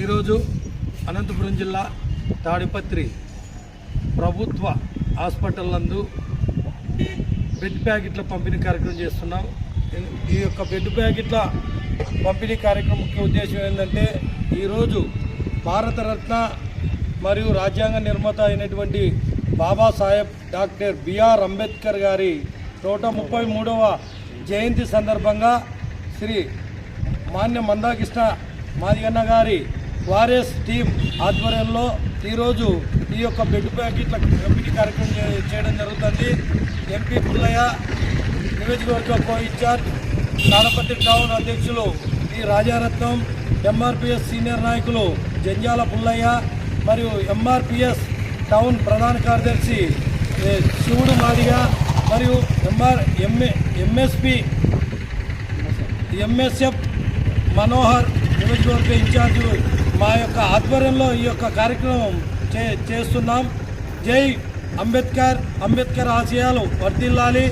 ఈరోజు అనంతపురం జిల్లా తాడిపత్రి ప్రభుత్వ హాస్పిటల్ నందు బెడ్ ప్యాకెట్ల పంపిణీ కార్యక్రమం చేస్తున్నాం. ఈ యొక్క బెడ్ ప్యాకెట్ల పంపిణీ కార్యక్రమం ముఖ్య ఉద్దేశం ఏంటంటే ఈరోజు భారతరత్న మరియు రాజ్యాంగ నిర్మాత అయినటువంటి బాబాసాహెబ్ డాక్టర్ బిఆర్ అంబేద్కర్ గారి నూట ముప్పై మూడవ జయంతి సందర్భంగా శ్రీ మాన్య మందాకృష్ణ మాదిగన్న గారి వారియస్ టీం ఆధ్వర్యంలో ఈరోజు ఈ యొక్క బెడ్ ప్యాకెట్ల పంపిణీ కార్యక్రమం చేయడం జరుగుతుంది. ఎంపీ పుల్లయ్య నియోజకవర్గ కో ఇన్ఛార్జ్ తాడపత్రి టౌన్ అధ్యక్షులు ఈ రాజారత్నం ఎంఆర్పిఎస్ సీనియర్ నాయకులు జంజాల పుల్లయ్య మరియు ఎంఆర్పిఎస్ టౌన్ ప్రధాన కార్యదర్శి శివుడు మాదిగ మరియు MR MA MSP MSF Manohar నియోజకవర్గ ఇన్ఛార్జి మా యొక్క ఆధ్వర్యంలో ఈ యొక్క కార్యక్రమం చే చేస్తున్నాం. జై అంబేద్కర్ అంబేద్కర్ ఆశయాలు వర్తిల్లాలి